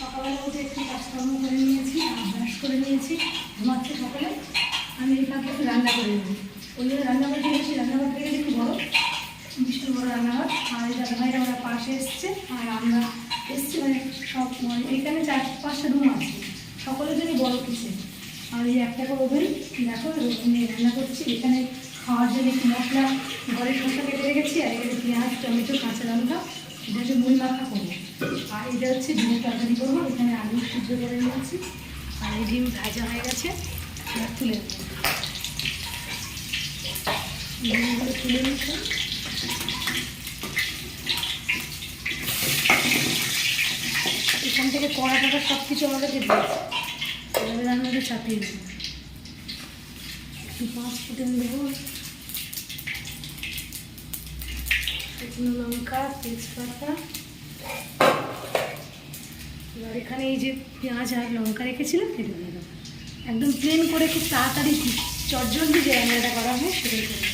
সকালে উঠে একটু কাজকর্ম করে নিয়েছি ব্রাশ করে নিয়েছি। ঘুমাচ্ছে সকালে। আমি এই ফাঁকে একটু রান্না করে নেব। ওই জন্য রান্নাঘর দিয়েছি রান্নাঘর থেকে একটু বড় বিষ্ণু বড় রান্নাঘর। আর এই দাদা ভাইরা ওরা পাশে এসছে, আর আমরা এসছি মানে সব মানে এইখানে চার, পাঁচটা রুম আছে। সকলের জন্য বড় কিচেন। আর এই একটা করে ওভেন, দেখো ওভেনে রান্না করছি। এখানে খাওয়ার জন্য মশলা, ঘরে শসা কেটে রেখেছি, আর এখানে পেঁয়াজ, টমেটো, কাঁচা লঙ্কা এটা হচ্ছে মুড়ি মাখা করব। এটা হচ্ছে ডিমের তরকারি করব। এখানে আলু সিদ্ধ করে নিয়েছি। আর ডিম ভাজা হয়ে গেছে। এবার তুলে ডিমগুলো তুলে নিচ্ছে। এখান থেকে কড়া টাকা সব কিছু আমাদেরকে দিয়েছে এভাবে রান্নাটা চাপিয়ে দেবো একটু পাঁচ ফুটেন দেবো। শুকনো লঙ্কা, তেজপাতা এবার এখানে এই যে পেঁয়াজ আর লঙ্কা রেখেছিলাম সেটা দিয়ে দেবো একদম প্লেন করে খুব তাড়াতাড়ি চটজলদি যে রান্নাটা করা হয় সেটাই করব।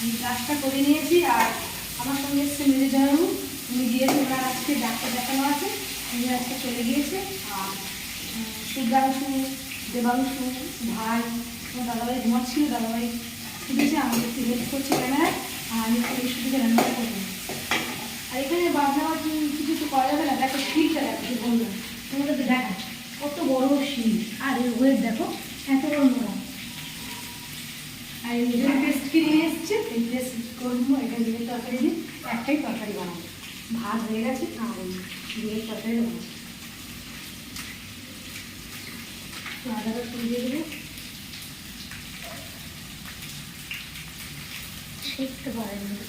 আমি কাজটা করে নিয়েছি আর আমার সঙ্গে এসছে মেরে জয়বাবু উনি গিয়েছে, ওনার আজকে ডাক্তার দেখানো আছে। উনি আজকে চলে গিয়েছে। আর শুভ্রাংশু দেবাংশু, ভাই দাদাভাই ঘুমাচ্ছিল, দাদাভাই শুনেছে আমাকে একটু হেল্প করছে আমি একটু সুযোগে রান্নাটা করব আর এখানে বাজনা কিছু একটু করা যাবে না, দেখো শিলটা দেখো বললাম তোমাদের তো দেখা কত বড় শিল আর এর ওয়েট দেখো, এত বড় নোড়া আর এই পেস্ট কিনে নিয়ে এসছে, এই পেস্ট করব এটা ডিমের তরকারি দিয়ে একটাই তরকারি বানাবো। ভাত হয়ে গেছে আর ডিমের তরকারি বানাবো। তো আদা দিয়ে দেবো। বাড়াই দেবো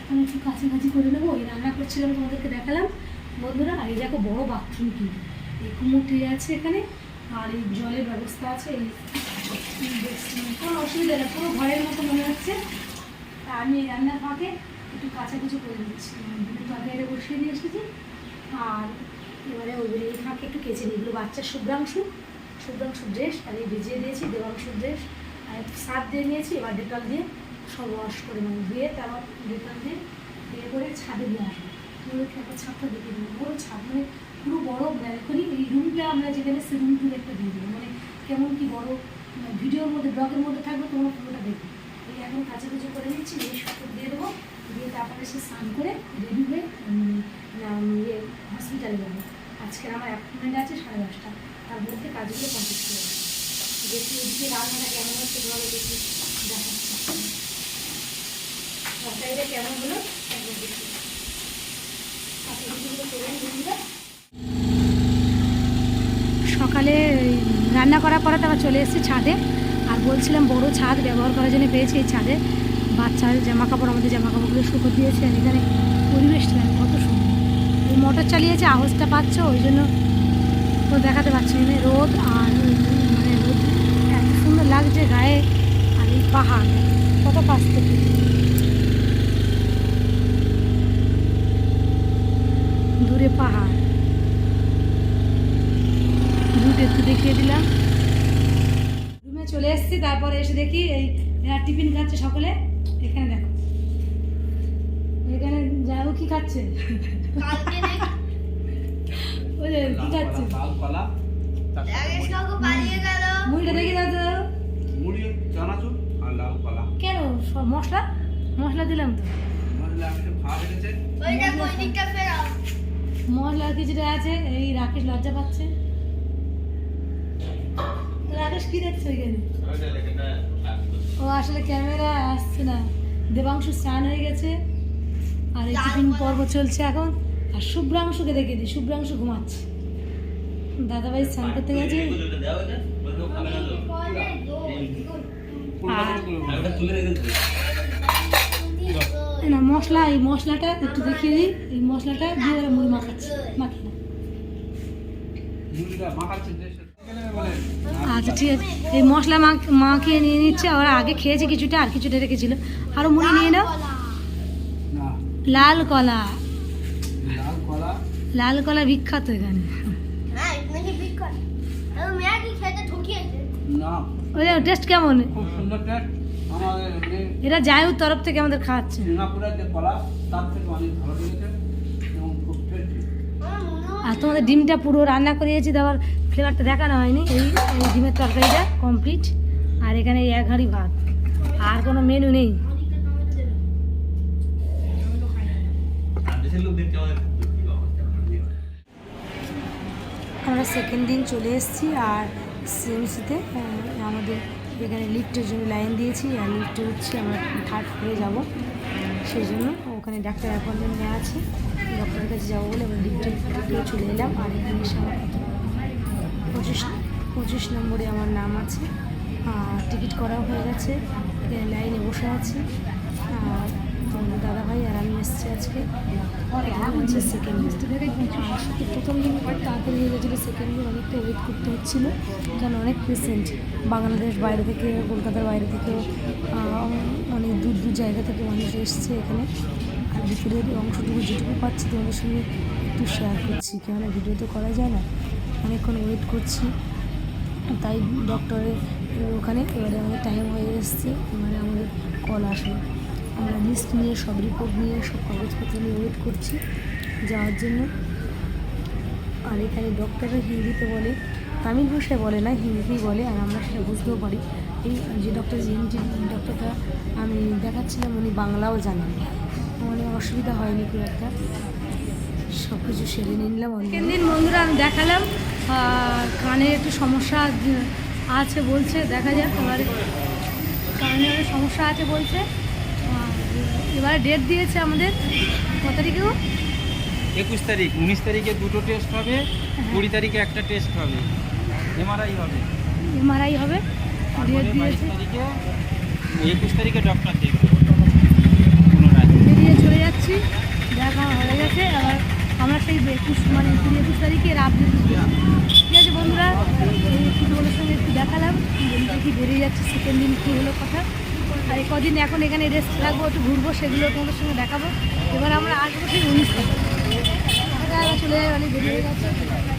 এখন একটু কাছাকাছি করে নেব ওই রান্না করছিলাম, তোমাদেরকে দেখালাম। বন্ধুরা, আর এই দেখো বড় বাথরুম কিন্তু এই কুমোর ট্রে আছে এখানে, আর এই জলের ব্যবস্থা আছে, এই কোনো অসুবিধা নেই, পুরো ঘরের মতো মনে হচ্ছে। আমি রান্নার ফাঁকে একটু কাছাকাছি করে দিচ্ছি দুটো তরকারিটা বসিয়ে দিয়ে এসেছি। আর এবারে ওইগুলো এই ফাঁকে একটু কেচে নিই। বাচ্চার শুভ্রাংশু। শুভ্রাংশু ড্রেস আর এই ভিজিয়ে দিয়েছি দেবাংশু ড্রেস আর সার দিয়ে নিয়েছি, এবার ডেটল দিয়ে সব ওয়াশ করে মানে ধুয়ে তারপর ডেটল দিয়ে দিয়ে করে ছাদে দিয়ে আসব। তোমাদেরকে একটা ছাদটা দেখে দেবো পুরো ছাদ মানে পুরো বড় ব্যালকনি এই রুমটা আমরা যেখানে সে রুম একটা দিয়ে দেবো। মানে কেমন কি বড় ভিডিওর মধ্যে ব্লগের মধ্যে থাকবে, তোমরা পুরোটা দেখবে। এই এখন কাছাকাছি করে নিচ্ছি এই সব দিয়ে দেবো। দিয়ে তারপরে সে স্নান করে রেডি হয়ে ইয়ে হসপিটালে যাব। আজকের আমার অ্যাপয়েন্টমেন্ট আছে সাড়ে দশটা। তার মধ্যে কাজগুলো কমপ্লিট করে দেখি এদিকে রান্নাটা কেমন হচ্ছে ভালো দেখি, দেখাচ্ছি। কেমন হলো। সকালে রান্না করার পরে তারপর চলে এসেছি ছাদে। আর বলছিলাম বড় ছাদ ব্যবহার করার জন্য পেয়েছি এই ছাদে। বাচ্চার জামা কাপড় আমাদের জামা কাপড়গুলো শুকো দিয়েছে, আর এখানে পরিবেশটা কত সুন্দর। এই মোটর চালিয়েছে, আওয়াজটা পাচ্ছ, ওই জন্য তো দেখাতে পারছি না। রোদ আর মানে রোদ, এত সুন্দর লাগছে গায়ে, আর এই পাহাড়, কত কাছ থেকে। দূরে পাহাড়। রুট একটু দেখিয়ে দিলাম। রুমে চলে এসেছি, তারপরে এসে দেখি এই টিফিন খাচ্ছে সকলে। এখানে দেখো। এখানে যাব কি খাচ্ছে? ওই যে কি খাচ্ছে? লাল কলা রাকেশ পালিয়ে গেল। মুড়িটা দেখে দাও তো। মুড়ি চানাচুর আর লাল কলা। কেন? সব মশলা? মশলা দিলাম তো। মশলা ফেরাও। কিছুটা আছে এই রাকেশ লজ্জা পাচ্ছে। রাকেশ কি দেখছ এখানে? ও আসলে ক্যামেরা আসছে না। দেবাংশু স্নান হয়ে গেছে আর এই টিফিন পর্ব চলছে এখন। আর শুভ্রাংশুকে দেখে দিই শুভ্রাংশু ঘুমাচ্ছে। দাদাভাই স্নান করতে গেছে। আর না মশলা এই মশলাটা একটু দেখিয়ে দিই। এই মশলাটা দিয়ে ওরা মুড়ি মাখাচ্ছে মাখিয়ে নাও। আচ্ছা ঠিক আছে। এই মশলা মাখ- মাখিয়ে নিয়ে নিচ্ছে ওরা আগে খেয়েছে কিছুটা আর কিছুটা রেখেছিল। আরও মুড়ি নিয়ে নাও। লাল কলা। লাল কলা? বিখ্যাত এখানে। হ্যাঁ আর ওই টেস্ট কেমন? খুব সুন্দর টেস্ট আমাদের এমনি এটা তরফ থেকে আমাদের খাওয়াচ্ছে। কলা তার থেকে অনেক ভালো লেগেছে এবং খুব টেস্টি আমার মনে হয় আর তোমাদের ডিমটা পুরো রান্না করিয়েছি দেওয়ার ফ্লেভারটা দেখানো হয়নি। এই ডিমের তরকারিটা কমপ্লিট আর এখানে এক হাঁড়ি ভাত। আর কোনো মেনু নেই। আমরা সেকেন্ড দিন চলে এসেছি, আর সিএমসিতে আমাদের এখানে লিফটের জন্য লাইন দিয়েছি আর লিফটে উঠছি, আমরা থার্ড ফ্লোরে যাব। সেই জন্য ওখানে ডাক্তার অ্যাপয়েন্টমেন্ট নেওয়া আছে। ডক্টরের কাছে যাব বলে আমরা লিফটে চলে এলাম। আর এখানে এসে আমার পঁচিশ পঁচিশ নম্বরে আমার নাম আছে। টিকিট করাও হয়ে গেছে। এখানে লাইনে বসে আছি। আর তোমাদের দাদাভাই আর আমি এসেছি আজকে। হচ্ছে সেকেন্ড আর সাথে প্রথম দিন খুব তাড়াতাড়ি হয়ে গেছিল সেকেন্ড দিন অনেকটা ওয়েট করতে হচ্ছিল। কারণ অনেক পেশেন্ট বাংলাদেশ বাইরে থেকে, কলকাতার বাইরে থেকেও অনেক দূর দূর জায়গা থেকে মানুষ এসছে এখানে। আর ভিতরের অংশটুকু যেটুকু পাচ্ছি তোমাদের সঙ্গে একটু শেয়ার করছি। কেননা ভিডিও তো করা যায় না। অনেকক্ষণ ওয়েট করছি। তাই ডক্টরের ওখানে এবারে আমাদের টাইম হয়ে এসছে। এবারে আমাদের কল আসবে আমরা লিস্ট নিয়ে, সব রিপোর্ট নিয়ে, সব কাগজপত্র নিয়ে ওয়েট করছি যাওয়ার জন্য। আর এখানে ডক্টররা হিন্দিতে বলে তামিল ভাষায় বলে না, হিন্দিতেই বলে, আর আমরা সেটা বুঝতেও পারি। এই যে ডক্টর যে ডক্টরটা আমি দেখাচ্ছিলাম, উনি বাংলাও জানেন। মানে অসুবিধা হয়নি খুব একটা। সব কিছু সেরে নিলাম। দিন বন্ধুরা আমি দেখালাম। কানে একটু সমস্যা আছে বলছে, দেখা যাক এবারে কানে সমস্যা আছে বলছে। এবারে ডেট দিয়েছে আমাদের কত তারিখেও? একুশ তারিখ উনিশ তারিখে দুটো টেস্ট হবে কুড়ি তারিখে একটা টেস্ট হবে। এমআরআই হবে। এমআরআই হবে। ডেট দিয়েছে। তারিখে একুশ তারিখে ডক্টর দেখবে। বেরিয়ে চলে যাচ্ছি। দেখা হয়ে গেছে। আবার আমরা সেই একুশ মানে কুড়ি একুশ তারিখে রাত ঠিক আছে বন্ধুরা এই একটু তোমাদের সঙ্গে একটু দেখালাম। কি বেরিয়ে যাচ্ছে সেকেন্ড দিন কী হলো কথা। আর কদিন এখন এখানে রেস্ট থাকব একটু ঘুরবো, সেগুলো তোমাদের সঙ্গে দেখাবো। এবার আমরা আসব সেই উনিশ তারিখ চলে যায় অনেক দেরি হয়ে গেছে।